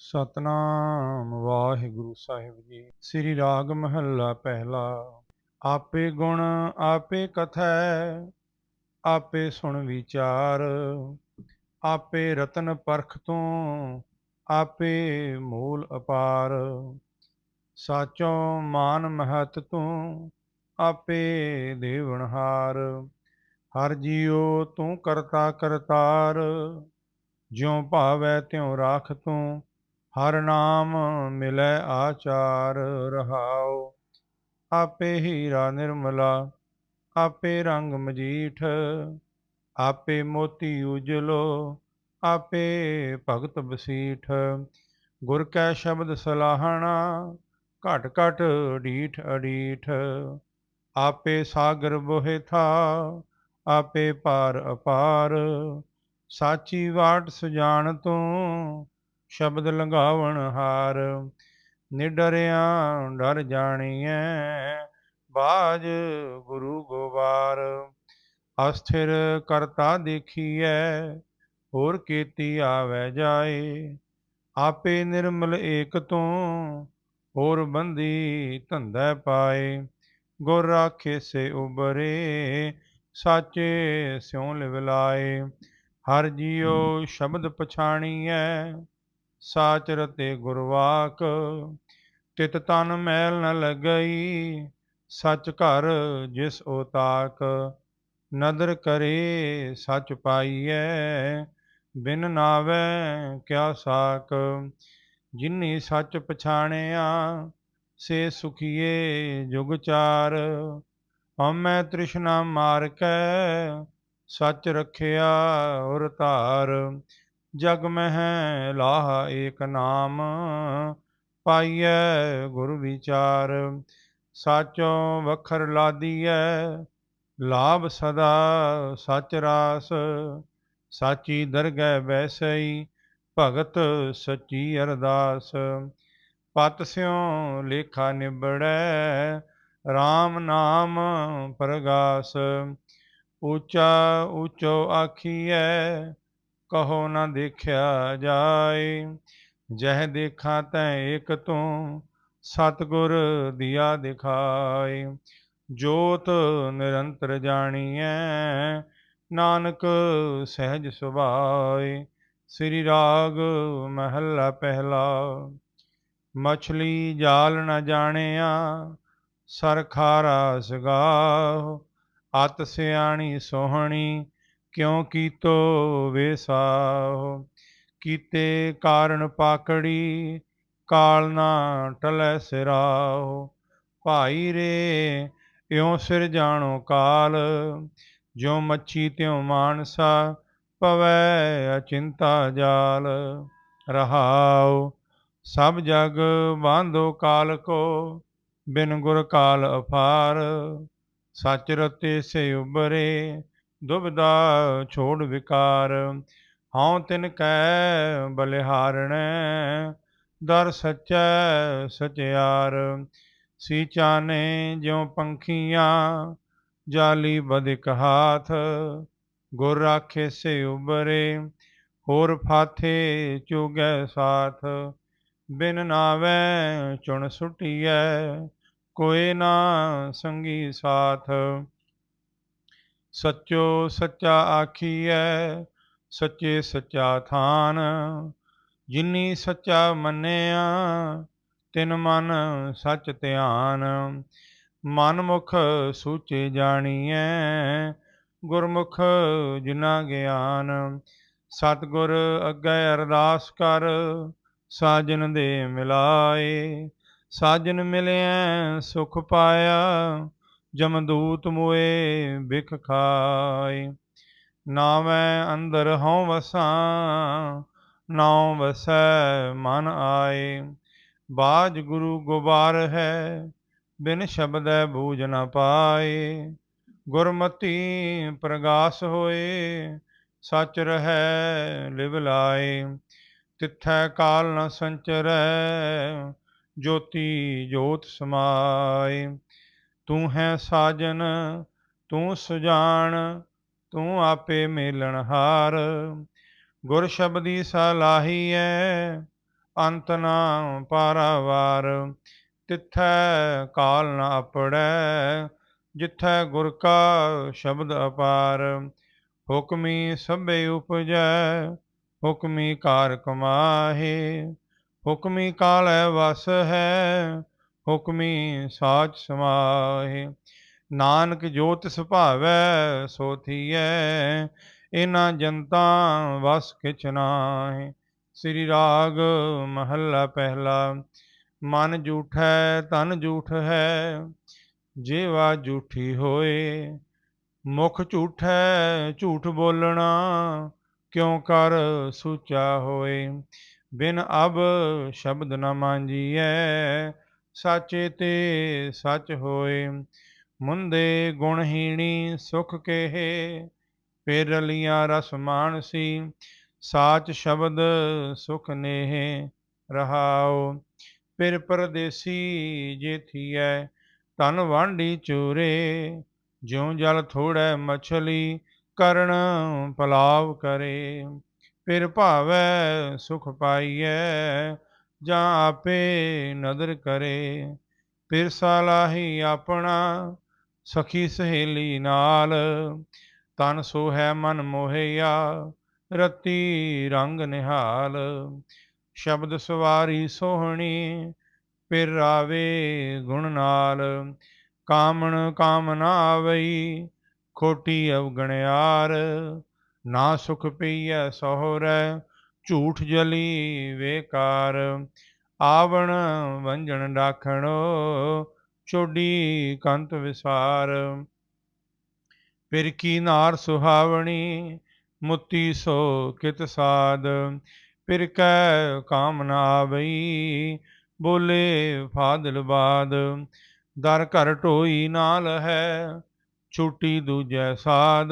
ਸਤਨਾਮ ਵਾਹਿਗੁਰੂ ਸਾਹਿਬ ਜੀ। ਸ੍ਰੀ ਰਾਗ ਮਹੱਲਾ ਪਹਿਲਾ। ਆਪੇ ਗੁਣ ਆਪੇ ਕਥੈ, ਆਪੇ ਸੁਣ ਵਿਚਾਰ, ਆਪੇ ਰਤਨ ਪਰਖ ਤੋਂ, ਆਪੇ ਮੂਲ ਅਪਾਰ। ਸਾਚੋ ਮਾਨ ਮਹਤ ਤੂੰ, ਆਪੇ ਦੇਵਨਹਾਰ ਹਰ ਜੀਉ ਤੂੰ ਕਰਤਾ ਕਰਤਾਰ, ਜਿਉ ਭਾਵੈ ਤਿਉ ਰਾਖ ਤੂੰ ਹਰ ਨਾਮ ਮਿਲੈ ਆਚਾਰ ਰਹਾਉ। ਆਪੇ ਹੀਰਾ ਨਿਰਮਲਾ, ਆਪੇ ਰੰਗ ਮਜੀਠ, ਆਪੇ ਮੋਤੀ ਉਜਲੋ, ਆਪੇ ਭਗਤ ਬਸੀਠ। ਗੁਰ ਕੈ ਸ਼ਬਦ ਸਲਾਹਣਾ, ਘਟ ਘਟ ਢੀਠ ਅਡੀਠ। ਆਪੇ ਸਾਗਰ ਬੋਹਿ ਥਾ, ਆਪੇ ਪਾਰ ਅਪਾਰ। ਸਾਚੀ ਵਾਟ ਸੁਜਾਨ ਤੂੰ ਸ਼ਬਦ ਲੰਘਾਵਣ ਹਾਰ ਨਿਡਰਿਆ ਡਰ ਜਾਣੀਐ ਬਾਜ ਗੁਰੂ ਗੋਬਾਰ ਅਸਥਿਰ ਕਰਤਾ ਦੇਖੀਐ ਹੋਰ ਕੀਤੀ ਆਵੈ ਜਾਏ। ਆਪੇ ਨਿਰਮਲ ਏਕ ਤੂੰ ਹੋਰ ਬੰਦੀ ਧੰਦਾ ਪਾਏ। ਗੁਰ ਰਾਖੇ ਸੇ ਉਬਰੇ ਸਾਚੇ ਸਿਉ ਲਿਵਲਾਏ। ਹਰ ਜੀਉ ਸ਼ਬਦ ਪਛਾਣੀਐ ਸਾਚ ਤੇ ਗੁਰਵਾਕ, ਤਿਤ ਤਨ ਮੈਲ ਨ ਲੱਗਈ, ਸਚ ਘਰ ਜਿਸ ਓ ਤਾਕ ਨਦਰ ਕਰੇ ਸਚ ਪਾਈਐ, ਬਿਨ ਨਾਵੈ ਕਿਆ ਸਾਕ, ਜਿਨੀ ਸੱਚ ਪਛਾਣਿਆ, ਸੇ ਸੁਖੀਏ ਜੁਗ ਚਾਰ, ਹਉਮੈ ਤ੍ਰਿਸ਼ਨਾ ਮਾਰ ਕੈ ਸੱਚ ਰਖਿਆ ਉਰ ਧਾਰ ਜਗ ਮਹਿ ਲਾਹ ਏਕ ਨਾਮ, ਪਾਈਐ ਗੁਰ ਵਿਚਾਰ। ਸਾਚੋ ਵਖਰ ਲਾਦੀਐ, ਲਾਭ ਸਦਾ ਸਚ ਰਾਸ। ਸਾਚੀ ਦਰਗਹਿ ਬੈਸਈ ਭਗਤ ਸਚੀ ਅਰਦਾਸ। ਪਤ ਸਿਉ ਲੇਖਾ ਨਿਬੜੈ RAM ਨਾਮ ਪ੍ਰਗਾਸ। ਉੱਚਾ ਉੱਚੋ ਆਖੀਐ ਕਹੋ ਨਾ ਦੇਖਿਆ ਜਾਏ, ਜਹ ਦੇਖਾਂ ਤੈ ਇਕ ਤੂੰ, ਸਤਗੁਰ ਦਿਆ ਦਿਖਾਏ। ਜੋਤ ਨਿਰੰਤਰ ਜਾਣੀਐ, ਨਾਨਕ ਸਹਿਜ ਸੁਭਾਏ। ਸ੍ਰੀ ਰਾਗ ਮਹੱਲਾ ਪਹਿਲਾ, ਮਛਲੀ ਜਾਲ ਨਾ ਜਾਣਿਆ ਸਰਖਾਰਾ ਸਗਾਹ ਅਤ ਸਿਆਣੀ ਸੋਹਣੀ ਕਿਉ ਕੀਤੋ ਵੇਸਾਹ? ਕੀਤੇ ਕਾਰਨ ਪਾਕੜੀ, ਕਾਲ ਨਾ ਟਲੈ ਸਿਰਾਹ। ਭਾਈ ਰੇ, ਇਉ ਸਿਰ ਜਾਣੋ ਕਾਲ। ਜੋ ਮੱਛੀ ਤਿਉ ਮਾਨਸਾ, ਪਵੈ ਅਚਿੰਤਾ ਜਾਲ। ਰਹਾਉ, ਸਭ ਜਗ ਬਾਂਧੋ ਕਾਲ ਕੋ, ਬਿਨ ਗੁਰ ਕਾਲ ਅਫਾਰ ਸਚ ਰਤੇ ਸੇ ਉਬਰੇ ਦੁਬਦਾ ਛੋੜ ਵਿਕਾਰ, ਹਉ ਤਿਨ ਕੈ ਬਲਿਹਾਰਣੈ, ਦਰ ਸਚੈ ਸਚਿਆਰ ਸੀਚਾਨੇ ਜਿਉ ਪੰਖੀਆਂ, ਜਾਲੀ ਬਦਿਕ ਹਾਥ, ਗੁਰ ਰਾਖੇ ਸੇ ਉਬਰੇ, ਹੋਰ ਫਾਥੇ ਚੁਗੈ ਸਾਥ, ਬਿਨ ਨਾਵੈ ਚੁਣ ਸੁਟੀਐ ਕੋਏ ਨਾ ਸੰਗੀ ਸਾਥ। ਸਚੋ ਸੱਚਾ ਆਖੀਐ, ਸੱਚੇ ਸੱਚਾ ਥਾਨ। ਜਿਨੀ ਸੱਚਾ ਮੰਨਿਆ, ਤਿਨ ਮਨ ਸੱਚ ਧਿਆਨ। ਮਨ ਮੁਖ ਸੂਚੇ ਜਾਣੀਐ, ਗੁਰਮੁਖ ਜਿਨਾ ਗਿਆਨ। ਸਤਗੁਰ ਅੱਗੇ ਅਰਦਾਸ ਕਰ, ਸਾਜਨ ਦੇ ਮਿਲਾਏ। ਸਾਜਨ ਮਿਲਿਆ ਸੁਖ ਪਾਇਆ। ਜਮਦੂਤ ਮੋਏ ਬਿਖ ਖਾਏ। ਨਾਵੇਂ ਅੰਦਰ ਹਉ ਵਸਾਂ, ਨਾਉ ਵਸੈ ਮਨ ਆਏ। ਬਾਜ ਗੁਰੂ ਗੁਬਾਰ ਹੈ, ਬਿਨ ਸ਼ਬਦੈ ਬੂਝ ਨ ਪਾਏ। ਗੁਰਮਤੀ ਪ੍ਰਗਾਸ ਹੋਏ, ਸਚ ਰਹੈ ਲਿਵ ਲਾਏ। ਤਿੱਥੈ ਕਾਲ ਨ ਸੰਚਰੈ, ਜੋਤੀ ਜੋਤ ਸਮਾਏ। ਤੂੰ ਹੈ ਸਾਜਨ, ਤੂੰ ਸੁਜਾਨ, ਤੂੰ ਆਪੇ ਮੇਲਣਹਾਰ ਗੁਰ ਸ਼ਬਦੀ ਸਲਾਹੀਐ ਅੰਤ ਨਾ ਪਾਰਾਵਾਰ ਤਿੱਥੈ ਕਾਲ ਨਾ ਆਪੜੈ, ਜਿੱਥੈ ਗੁਰ ਕਾ ਸ਼ਬਦ ਅਪਾਰ। ਹੁਕਮੀ ਸਭੇ ਉਪਜੈ, ਹੁਕਮੀ ਕਾਰ ਕਮਾਹੇ। ਹੁਕਮੀ ਕਾਲੈ ਵਸ ਹੈ ਹੁਕਮੀ ਸਾਚ ਸਮਾਏ। ਨਾਨਕ ਜੋਤ ਤਿਸ ਭਾਵੈ ਸੋ ਥੀਐ। ਇਨਾ ਜਨਤਾ ਵਸ ਕਿਛ ਨਾਹੀ। ਸ੍ਰੀ ਰਾਗ ਮਹੱਲਾ ਪਹਿਲਾ, ਮਨ ਝੂਠੈ ਤਨ ਝੂਠ ਹੈ, ਜੀਵਾ ਝੂਠੀ ਹੋਏ। ਮੁਖ ਝੂਠੈ, ਝੂਠ ਬੋਲਣਾ, ਕਿਉ ਕਰ ਸੂਚਾ ਹੋਏ। ਬਿਨ ਅਬ ਸ਼ਬਦ ਨ ਮਾਂਜੀਐ ਸਾਚੇ ਤੇ ਸੱਚ ਹੋਏ, ਮੁੰਦੇ ਗੁਣਹੀਣੀ ਸੁਖ ਕਹੇ ਫਿਰ ਰਲੀਆਂ ਰਸ ਮਾਨਸੀ ਸਾਚ ਸ਼ਬਦ ਸੁਖ ਨੇਹ ਰਹਾਉ ਪਿਰ ਪਰਦੇਸੀ ਜੇ ਥੀਐ ਤਨ ਵਾਂਢੀ ਚੂਰੇ, ਜਿਉ ਜਲ ਥੋੜੈ ਮਛਲੀ, ਕਰਨ ਪਲਾਵ ਕਰੇ ਪਿਰ ਭਾਵੈ ਸੁਖ ਪਾਈਐ ਜਾਂ ਆਪੇ ਨਦਰ ਕਰੇ, ਫਿਰ ਸਲਾਹੀ ਆਪਣਾ ਸਖੀ ਸਹੇਲੀ ਨਾਲ। ਤਨ ਸੋ ਹੈ ਮਨ ਮੋਹਿਆ, ਰਤੀ ਰੰਗ ਨਿਹਾਲ। ਸ਼ਬਦ ਸਵਾਰੀ ਸੋਹਣੀ, ਫਿਰ ਆਵੇ ਗੁਣ ਨਾਲ। ਕਾਮਣ ਕਾਮਨਾ ਆਵਈ ਖੋਟੀ ਅਵਗਣਿਆਰ। ਨਾ ਸੁਖ ਪਈਐ ਸਹੁਰੈ ਝੂਠ ਜਲੀ ਵੇਕਾਰ, ਆਵਣ ਵੰਜਣ ਡਾਖਣੋ ਚੋਡੀ ਕੰਤ ਵਿਸਾਰ। ਫਿਰ ਕੀ ਨਾਰ ਸੁਹਾਵਣੀ, ਮੁੱਤੀ ਸੋ ਕਿਤ ਸਾਧ ਫਿਰ ਕੈ ਕਾਮਨਾ ਆਵਈ, ਬੋਲੇ ਫਾਦਲ ਬਾਦ। ਦਰ ਘਰ ਢੋਈ ਨਾਲ ਹੈ, ਛੁੱਟੀ ਦੂਜੈ ਸਾਧ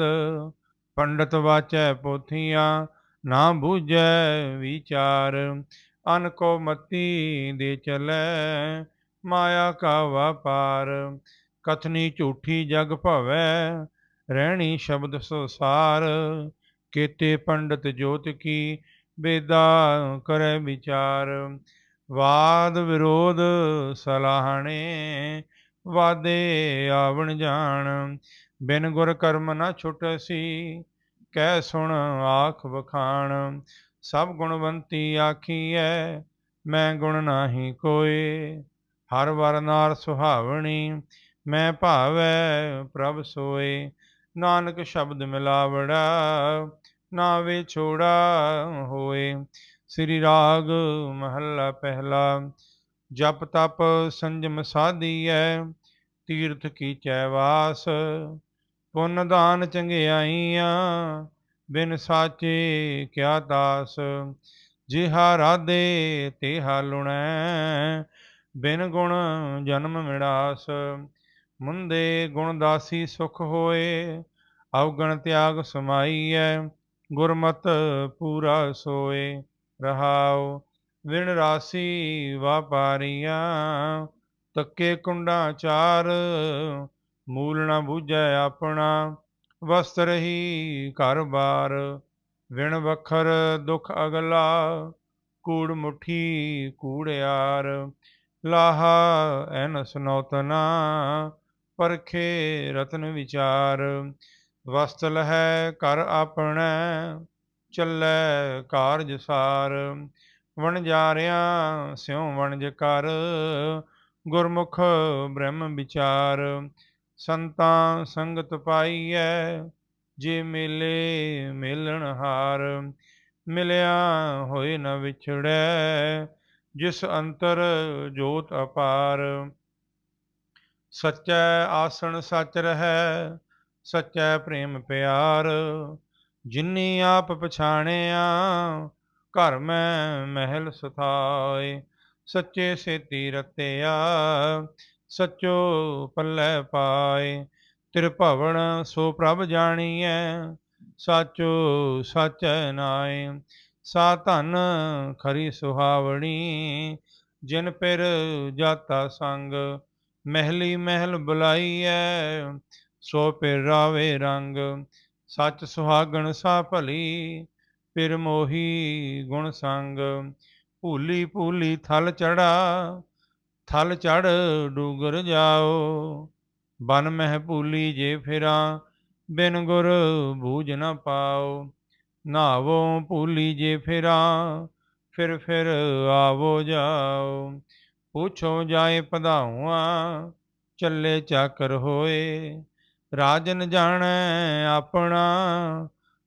ਪੰਡਤ ਵਾਚੈ ਪੋਥੀਆਂ ਨਾ ਬੂਝੈ ਵਿਚਾਰ, ਅਨ ਕੋ ਮਤੀ ਦੇ ਚਲੈ, ਮਾਇਆ ਕਾ ਵਪਾਰ ਕਥਨੀ ਝੂਠੀ ਜਗ ਭਵੈ, ਰਹਿਣੀ ਸ਼ਬਦ ਸੁਸਾਰ। ਕੀਤੇ ਪੰਡਤ ਜੋਤ ਕੀ ਬੇਦਾ ਕਰੈ ਵਿਚਾਰ। ਵਾਦ ਵਿਰੋਧ ਸਲਾਹਣੇ, ਵਾਦੇ ਆਵਣ ਜਾਣ। ਬਿਨ ਗੁਰ ਕਰਮ ਨਾ ਛੁਟਸੀ ਕਹਿ ਸੁਣ, ਆਖ ਵਖਾਣ, ਸਭ ਗੁਣਵੰਤੀ ਆਖੀਐ, ਮੈਂ ਗੁਣ ਨਾਹੀ ਕੋਏ। ਹਰ ਵਰਨਾਰ ਸੁਹਾਵਣੀ, ਮੈਂ ਭਾਵੈ ਪ੍ਰਭ ਸੋਏ। ਨਾਨਕ ਸ਼ਬਦ ਮਿਲਾਵੜਾ ਨਾ ਵੇ ਛੋੜਾ ਹੋਏ। ਸ੍ਰੀ ਰਾਗ ਮਹੱਲਾ ਪਹਿਲਾ, ਜਪ ਤਪ ਸੰਜਮ ਸਾਧੀਐ, ਤੀਰਥ ਕੀ ਚੈ ਵਾਸ। ਪੁੰਨ ਦਾਨ ਚੰਗਿਆਈਆਂ ਬਿਨ ਸਾਚੇ ਕਿਆ ਦਾਸ? ਜਿਹਾ ਰਾਧੇ ਤੇਹਾ ਲੁਣੈ, ਬਿਨ ਗੁਣ ਜਨਮ ਮਿੜਾਸ ਮੁੰਦੇ ਗੁਣ ਦਾਸੀ ਸੁਖ ਹੋਏ, ਅਵਗਣ ਤਿਆਗ ਸਮਾਈਐ, ਗੁਰਮਤ ਪੂਰਾ ਸੋਏ। ਰਹਾਉ, ਵਿਣ ਰਾਸੀ ਵਾਪਾਰੀਆਂ, ਤੱਕੇ ਕੁੰਡਾ ਚਾਰ ਮੂਲ ਨਾ ਬੂਝੈ ਆਪਣਾ, ਵਸਤਰ ਹੀ ਘਰ ਬਾਰ। ਵਿਣ ਵਖਰ ਦੁਖ ਅਗਲਾ, ਕੂੜ ਮੁਠੀ ਕੂੜਿਆਰ ਲਾਹਾ ਐਨ ਸੁਨੋਤਨਾ ਪਰਖੇ ਰਤਨ ਵਿਚਾਰ। ਵਸਤ ਹੈ ਕਰ ਆਪਣੈ, ਚੱਲੈ ਕਾਰਜ ਸਾਰ। ਵਣਜਾਰਿਆ ਸਿਉ ਵਣਜ ਕਰ, ਗੁਰਮੁਖ ਬ੍ਰਹਮ ਵਿਚਾਰ। ਸੰਤਾਂ ਸੰਗਤ ਪਾਈਐ, ਜੇ ਮਿਲੇ ਮਿਲਣ ਹਾਰ, ਮਿਲਿਆ ਹੋਏ ਨ ਵਿਛੜੈ, ਜਿਸ ਅੰਤਰ ਜੋਤ ਅਪਾਰ। ਸਚੈ ਆਸਣ ਸਚ ਰਹੈ, ਸਚੈ ਪ੍ਰੇਮ ਪਿਆਰ। ਜਿਨੀ ਆਪ ਪਛਾਣਿਆ, ਘਰ ਮੈਂ ਮਹਿਲ ਸਥਾਏ, ਸੱਚੇ ਸੇਤੀ ਰਤਿਆ। ਸਚੋ ਪੱਲੇ ਪਾਏ। ਤਿਰ ਭਵਨ ਸੋ ਪ੍ਰਭ ਜਾਣੀਐ, ਸਾਚੋ ਸਾਚੈ ਨਾਏ। ਸਾ ਧਨ ਖਰੀ ਸੁਹਾਵਣੀ, ਜਿਨ ਪਿਰ ਜਾਤਾ ਸੰਗ। ਮਹਿਲੀ ਮਹਿਲ ਬੁਲਾਈਐ, ਸੋ ਪਿਰ ਰਾਵੇ ਰੰਗ। ਸੱਚ ਸੁਹਾਗਣ ਸਾ ਭਲੀ, ਪਿਰ ਮੋਹੀ ਗੁਣ ਸੰਗ। ਭੂਲੀ ਭੂਲੀ ਥਲ ਚੜਾ ਥਲ ਚੜ ਡੂਗਰ ਜਾਓ, ਬਨ ਮਹਿ ਭੂਲੀ ਜੇ ਫਿਰਾਂ, ਬਿਨ ਗੁਰ ਬੂਝ ਨ ਪਾਓ। ਨਾਵੋ ਭੂਲੀ ਜੇ ਫਿਰਾਂ, ਫਿਰ ਫਿਰ ਆਵੋ ਜਾਓ। ਪੁੱਛੋ ਜਾਏ ਪਧਾਉਆਂ ਚੱਲੇ ਚਾਕਰ ਹੋਏ। ਰਾਜਨ ਜਾਣੈ ਆਪਣਾ,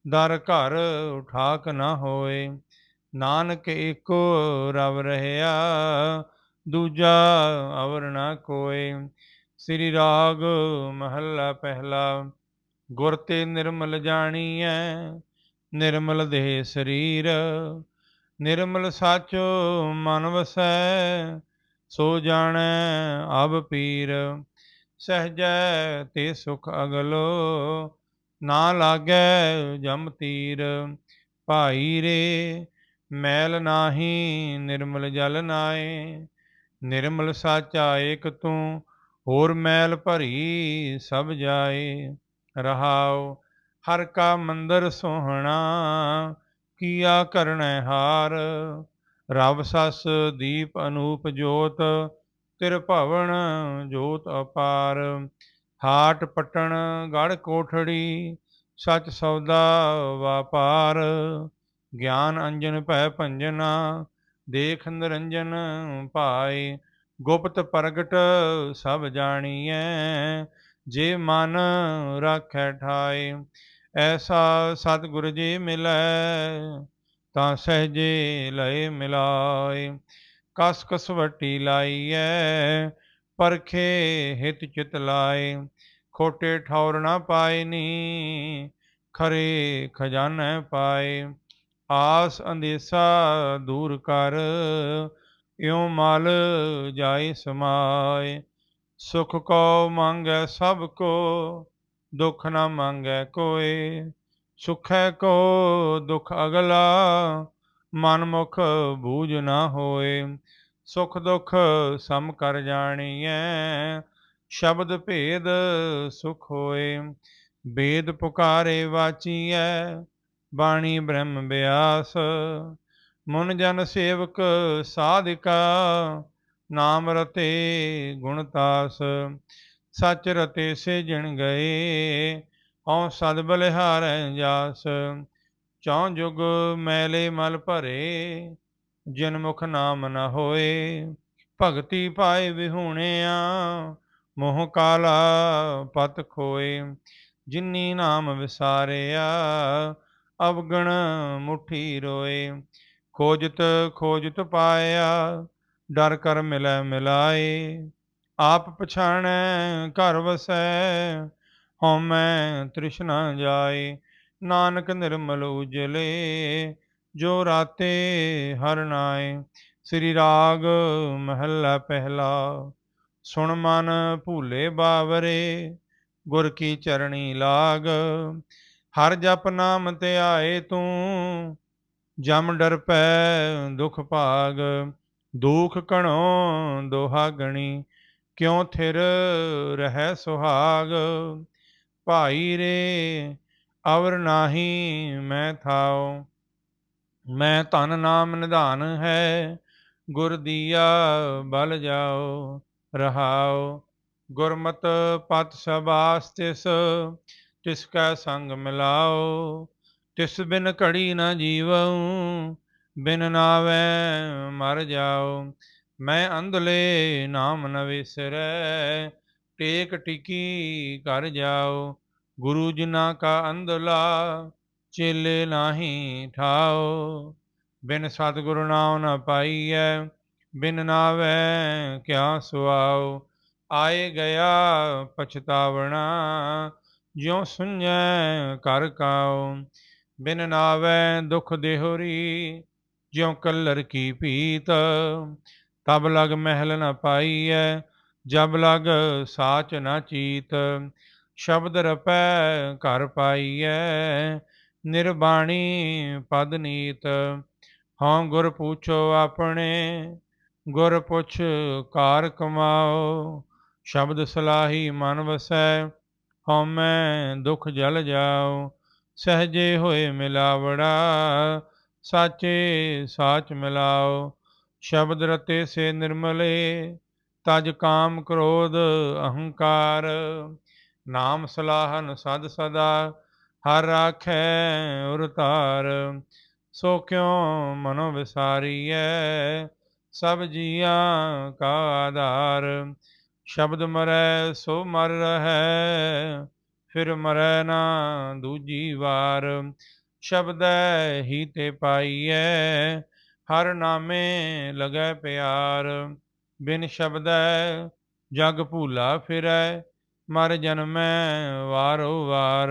ਦਰ ਘਰ ਉਠਾਕ ਨਾ ਹੋਏ। ਨਾਨਕ ਏਕੋ ਰਵ ਰਹਿਆ ਦੂਜਾ ਅਵਰ ਨਾ ਕੋਏ, ਸ੍ਰੀ ਰਾਗ ਮਹੱਲਾ ਪਹਿਲਾ, ਗੁਰ ਤੇ ਨਿਰਮਲ ਜਾਣੀਐ, ਨਿਰਮਲ ਦੇਹ ਸਰੀਰ, ਨਿਰਮਲ ਸਾਚੋ ਮਨ ਵਸੈ, ਸੋ ਜਾਣੈ ਅਬ ਪੀਰ, ਸਹਜੈ ਤੇ ਸੁਖ ਅਗਲੋ, ਨਾ ਲਾਗੈ ਜਮ ਤੀਰ, ਭਾਈ ਰੇ, ਮੈਲ ਨਾਹੀ ਨਿਰਮਲ ਜਲ ਨਾਏ ਨਿਰਮਲ ਸਾਚਾ ਏਕ ਤੂੰ, ਹੋਰ ਮੈਲ ਭਰੀ ਸਭ ਜਾਏ। ਰਹਾਉ, ਹਰ ਕਾ ਮੰਦਰ ਸੋਹਣਾ, ਕੀਆ ਕਰਣੈ ਹਾਰ। ਰਬ ਸਸ ਦੀਪ ਅਨੂਪ ਜੋਤ, ਤਿਰ ਭਵਨ ਜੋਤ ਅਪਾਰ। ਹਾਟ ਪਟਣ ਗੜ ਕੋਠੜੀ, ਸਚ ਸੌਦਾ ਵਾਪਾਰ। ਗਿਆਨ ਅੰਜਨ ਭੈ ਭੰਜਨਾ ਦੇਖ ਨਿਰੰਜਨ ਭਾਈ ਗੁਪਤ ਪ੍ਰਗਟ ਸਭ ਜਾਣੀਐ, ਜੇ ਮਨ ਰਾਖੈ ਠਾਏ, ਐਸਾ ਸਤਿਗੁਰ ਜੀ ਮਿਲੈ, ਤਾਂ ਸਹਜੇ ਲਏ ਮਿਲਾਏ। ਕਸ ਕਸਵਟੀ ਲਾਈਐ, ਪਰਖੇ ਹਿਤ ਚਿਤ ਲਾਏ, ਖੋਟੇ ਠੌਰ ਨਾ ਪਾਏ ਨੀ, ਖਰੇ ਖਜ਼ਾਨੇ ਪਾਏ। ਆਸ ਅੰਦੇਸਾ ਦੂਰ ਕਰ, ਇਉ ਮਲ ਜਾਏ ਸਮਾਏ। ਸੁਖ ਕੋ ਮੰਗੈ ਸਭ ਕੋ, ਦੁਖ ਨਾ ਮੰਗੈ ਕੋਏ। ਸੁਖੈ ਕੋ ਦੁਖ ਅਗਲਾ, ਮਨ ਮੁਖ ਬੂਝ ਨਾ ਹੋਏ। ਸੁਖ ਦੁਖ ਸਮ ਕਰ ਜਾਣੀਐ, ਸ਼ਬਦ ਭੇਦ ਸੁਖ ਹੋਏ। ਵੇਦ ਪੁਕਾਰੇ ਵਾਚੀਐ ਬਾਣੀ ਬ੍ਰਹਮ ਬਿਆਸ, ਮਨ ਜਨ ਸੇਵਕ ਸਾਧਿਕਾ, ਨਾਮ ਰਤੇ ਗੁਣਤਾਸ ਸਚ ਰਤੇ ਸੇ ਗਏ, ਹਉ ਸਦ ਬਲਿਹਾਰੈ ਜਾਸ ਚੌ ਜੁਗ ਮੈਲੇ ਮਲ ਭਰੇ, ਜਿਨ ਮੁਖ ਨਾਮ ਨ ਹੋਏ, ਭਗਤੀ ਪਾਏ ਵਿਹੂਣਿਆ, ਮੋਹ ਕਾਲਾ ਪਤ ਖੋਏ, ਜਿਨੀ ਨਾਮ ਵਿਸਾਰਿਆ ਅਵਗਣ ਮੁਠੀ ਰੋਏ। ਖੋਜਤ ਖੋਜਤ ਪਾਇਆ, ਡਰ ਕਰ ਮਿਲੈ ਮਿਲਾਏ। ਆਪ ਪਛਾਣੈ, ਘਰ ਵਸੈ, ਹਉਮੈ ਤ੍ਰਿਸ਼ਨਾ ਜਾਏ। ਨਾਨਕ ਨਿਰਮਲ ਉਜਲੇ, ਜੋ ਰਾਤੇ ਹਰ ਨਾਏ। ਸ੍ਰੀ ਰਾਗ ਮਹੱਲਾ ਪਹਿਲਾ, ਸੁਣ ਮਨ ਭੂਲੇ ਬਾਵਰੇ, ਗੁਰ ਕੀ ਚਰਣੀ ਲਾਗ। ਹਰ ਜਪ ਨਾਮ ਤੇ ਆਏ ਤੂੰ, ਜਮ ਡਰ ਪੈ ਦੁਖ ਭਾਗ, ਦੁਖ ਕਣੋ ਦੋਹਾ ਗਣੀ, ਕਿਉ ਥਿਰ ਰਹਿ ਸੁਹਾਗ? ਭਾਈ ਰੇ, ਅਵਰ ਨਾਹੀ ਮੈਂ ਥਾਉ, ਮੈਂ ਧਨ ਨਾਮ ਨਿਧਾਨ ਹੈ, ਗੁਰ ਦੀਆ ਬਲ ਜਾਓ ਰਹਾਓ ਗੁਰਮਤ ਪਤ ਸਬਾਸ ਤਿਸ ਤਿਸ ਕਾ ਸੰਗ ਮਿਲਾਓ, ਤਿਸ ਬਿਨ ਘੜੀ ਨਾ ਜੀਵਉ, ਬਿਨ ਨਾਵੇ ਮਰ ਜਾਓ। ਮੈਂ ਅੰਧਲੇ ਨਾਮ ਨ ਵਿਸਰੈ, ਟੇਕ ਟਿਕੀ ਕਰ ਜਾਓ। ਗੁਰੂ ਜਿਨਾ ਕਾ ਅੰਧਲਾ ਚੇਲੇ ਨਾਹੀ ਠਾਓ। ਬਿਨ ਸਤਿਗੁਰੂ ਨਾਮ ਨ ਪਾਈਐ, ਬਿਨ ਨਾਵੇ ਕਿਆ ਸੁਆਓ। ਆਏ ਗਿਆ ਪਛਤਾਵਣਾ ਜਿਉ ਸੁਣੈ ਕਰ ਕਾਉ, ਬਿਨ ਨਾਵੇ ਦੁਖ ਦੇਹਰੀ, ਜਿਉ ਕਲਰ ਕੀ ਪੀਤ, ਤਬ ਲਗ ਮਹਿਲ ਨ ਪਾਈਐ, ਜਬ ਲਗ ਸਾਚ ਨ ਚੀਤ, ਸ਼ਬਦ ਰਪੈ ਘਰ ਪਾਈਐ, ਨਿਰਬਾਣੀ ਪਦ ਨੀਤ, ਹਉ ਗੁਰ ਪੁੱਛੋ ਆਪਣੇ, ਗੁਰ ਪੁੱਛ ਕਾਰ ਕਮਾਓ, ਸ਼ਬਦ ਸਲਾਹੀ ਮਨ ਵਸੈ ਹਉਮੈ ਦੁਖ ਜਲ ਜਾਓ ਸਹਜੇ ਹੋਏ ਮਿਲਾਵੜਾ, ਸਾਚੇ ਸਾਚ ਮਿਲਾਓ ਸ਼ਬਦ ਰਤੇ ਸੇ ਨਿਰਮਲੇ, ਤਜ ਕਾਮ ਕ੍ਰੋਧ ਅਹੰਕਾਰ। ਨਾਮ ਸਲਾਹਨ ਸਦ ਸਦਾ, ਹਰ ਰਾਖੈ ਉਰਤਾਰ ਸੋ ਕਿਉ ਮਨੋ ਵਿਸਾਰੀਐ, ਸਭ ਜੀਆਂ ਕਾ ਆਧਾਰ। ਸ਼ਬਦ ਮਰੈ ਸੋ ਮਰ ਰਹੈ, ਫਿਰ ਮਰੈ ਨਾ ਦੂਜੀ ਵਾਰ। ਸ਼ਬਦ ਹੀ ਤੇ ਪਾਈਐ, ਹਰ ਨਾਮੇ ਲਗੈ ਪਿਆਰ। ਬਿਨ ਸ਼ਬਦੈ ਜਗ ਭੂਲਾ ਫਿਰੈ, ਮਰ ਜਨਮੈ ਵਾਰੋ ਵਾਰ।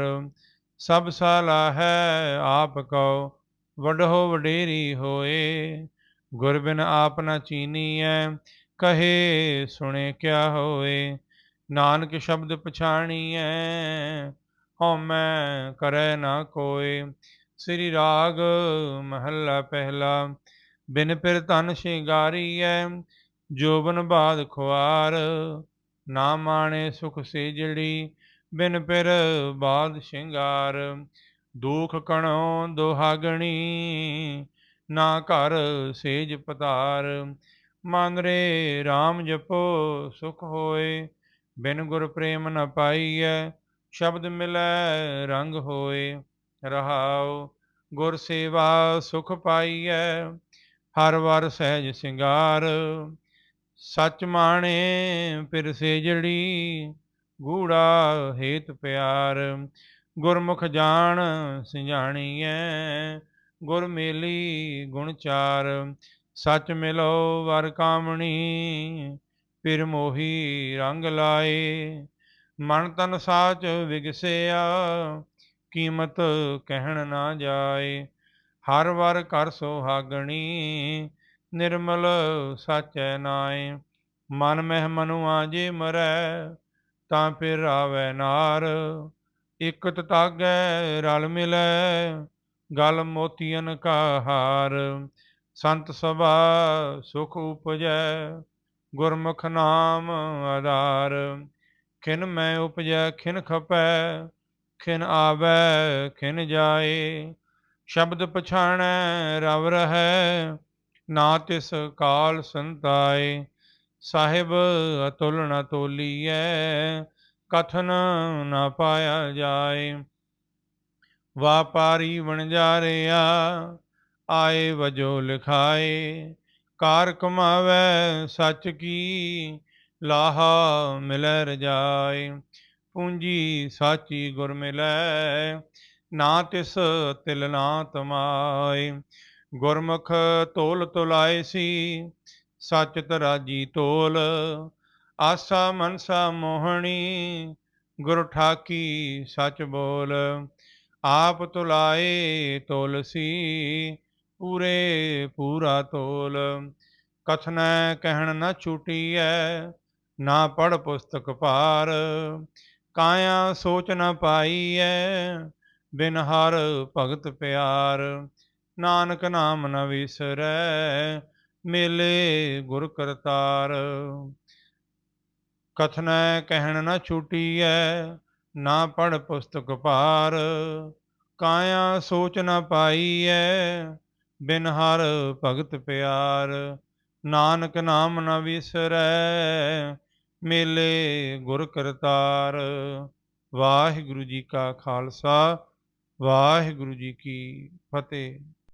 ਸਭ ਸਾਲਾ ਹੈ ਆਪ ਕਉ ਵਡੋ ਵਡੇਰੀ ਹੋਏ। ਗੁਰ ਬਿਨ ਆਪ ਨ ਚੀਨੀਐ ਕਹੇ, ਸੁਣੇ ਕਿਆ ਹੋਏ ਨਾਨਕ ਸ਼ਬਦ ਪਛਾਣੀਐ, ਹਉਮੈ ਕਰੈ ਨਾ ਕੋਏ। ਸ੍ਰੀ ਰਾਗ ਮਹੱਲਾ ਪਹਿਲਾ, ਬਿਨ ਪਿਰ ਤਨ ਸ਼ਿੰਗਾਰੀਐ ਜੋਬਨ ਬਾਦ ਖੁਆਰ। ਨਾ ਮਾਣੇ ਸੁਖ ਸੇਜੜੀ, ਬਿਨ ਪਿਰ ਬਾਦ ਸ਼ਿੰਗਾਰ। ਦੁਖ ਕਣੋ ਦੁਹਾਗਣੀ, ਨਾ ਘਰ ਸੇਜ ਪਤਾਰ। ਮਨ ਰੇ RAM ਜਪੋ, ਸੁਖ ਹੋਏ। ਬਿਨ ਗੁਰ ਪ੍ਰੇਮ ਨ ਪਾਈਐ, ਸ਼ਬਦ ਮਿਲੈ, ਰੰਗ ਹੋਏ। ਰਹਾਉ, ਗੁਰ ਸੇਵਾ ਸੁਖ ਪਾਈਐ। ਹਰ ਵਰ ਸਹਿਜ ਸਿੰਗਾਰ, ਸਚ ਮਾਣੇ, ਫਿਰ ਸੇਜੜੀ। ਗੂੜਾ ਹੇਤ ਪਿਆਰ, ਗੁਰਮੁਖ ਜਾਣ, ਸਿਜਾਣੀਐ। ਗੁਰ ਮੇਲੀ ਗੁਣ ਚਾਰ ਸੱਚ ਮਿਲੋ ਵਰ ਕਾਮਣੀ, ਫਿਰ ਮੋਹੀ ਰੰਗ ਲਾਏ। ਮਨ ਤਨ ਸਾਚ ਵਿਗਸਿਆ, ਕੀਮਤ ਕਹਿਣ ਨਾ ਜਾਏ। ਹਰ ਵਰ ਕਰ ਸੋਹਾਗਣੀ, ਨਿਰਮਲ ਸਾਚੈ ਨਾਏ। ਮਨ ਮਹਿ ਮਨੁਆ ਜੇ ਮਰੈ, ਤਾਂ ਫਿਰ ਆਵੈ ਨਾਰ। ਇਕਤ ਤਾਗੈ ਰਲ ਮਿਲੈ, ਗਲ ਮੋਤੀਆਂ ਕਾ ਹਾਰ ਸੰਤ ਸਭਾ ਸੁਖ ਉਪਜੈ, ਗੁਰਮੁਖ ਨਾਮ ਆਧਾਰ। ਖਿਨ ਮੈਂ ਉਪਜੈ, ਖਿਨ ਖਪੈ, ਖਿਨ ਆਵੈ, ਖਿਨ ਜਾਏ। ਸ਼ਬਦ ਪਛਾਣੈ, ਰਵ ਰਹੈ, ਨਾ ਤਿਸ ਕਾਲ ਸੰਤਾਏ। ਸਾਹਿਬ ਅਤੁਲ ਨ ਤੋਲੀਐ, ਕਥਨ ਨਾ ਪਾਇਆ ਜਾਏ। ਵਾਪਾਰੀ ਵਣਜਾਰਿਆ ਆਏ ਵਜੋ ਲਿਖਾਏ, ਕਾਰ ਕਮਾਵੇ ਸੱਚ ਕੀ, ਲਾਹਾ ਮਿਲੈ ਰਜਾਏ, ਪੂੰਜੀ ਸਾਚੀ ਗੁਰ ਮਿਲੈ, ਨਾ ਤਿਸ ਤਿਲ ਨਾ ਤਮਾਏ। ਗੁਰਮੁਖ ਤੋਲ ਤੁਲਾਏ ਸੀ, ਸੱਚ ਤਰਾਜੀ ਤੋਲ, ਆਸਾ ਮਨਸਾ ਮੋਹਣੀ, ਗੁਰ ਠਾਕੀ ਸੱਚ ਬੋਲ। ਆਪ ਤੁਲਾਏ ਤੋਲਸੀ ਪੂਰੇ ਪੂਰਾ ਤੋਲ। ਕਥਨੈ ਕਹਿਣ ਨ ਛੂਟੀਐ, ਨਾ ਪੜ ਪੁਸਤਕ ਭਾਰ। ਕਾਇਆ ਸੋਚ ਨਾ ਪਾਈਐ, ਬਿਨ ਹਰ ਭਗਤ ਪਿਆਰ। ਨਾਨਕ ਨਾਮ ਨ ਵਿਸਰੈ, ਮੇਲੇ ਗੁਰ ਕਰਤਾਰ। ਕਥਨੈ ਕਹਿਣ ਨ ਛੂਟੀਐ, ਨਾ ਪੜ ਪੁਸਤਕ ਭਾਰ। ਕਾਇਆ ਸੋਚ ਨ ਪਾਈਐ ਬਿਨ ਹਰ ਭਗਤ ਪਿਆਰ, ਨਾਨਕ ਨਾਮ ਨ ਵਿਸਰੈ, ਮੇਲੇ ਗੁਰ ਕਰਤਾਰ। ਵਾਹਿਗੁਰੂ ਜੀ ਕਾ ਖਾਲਸਾ, ਵਾਹਿਗੁਰੂ ਜੀ ਕੀ ਫਤਿਹ।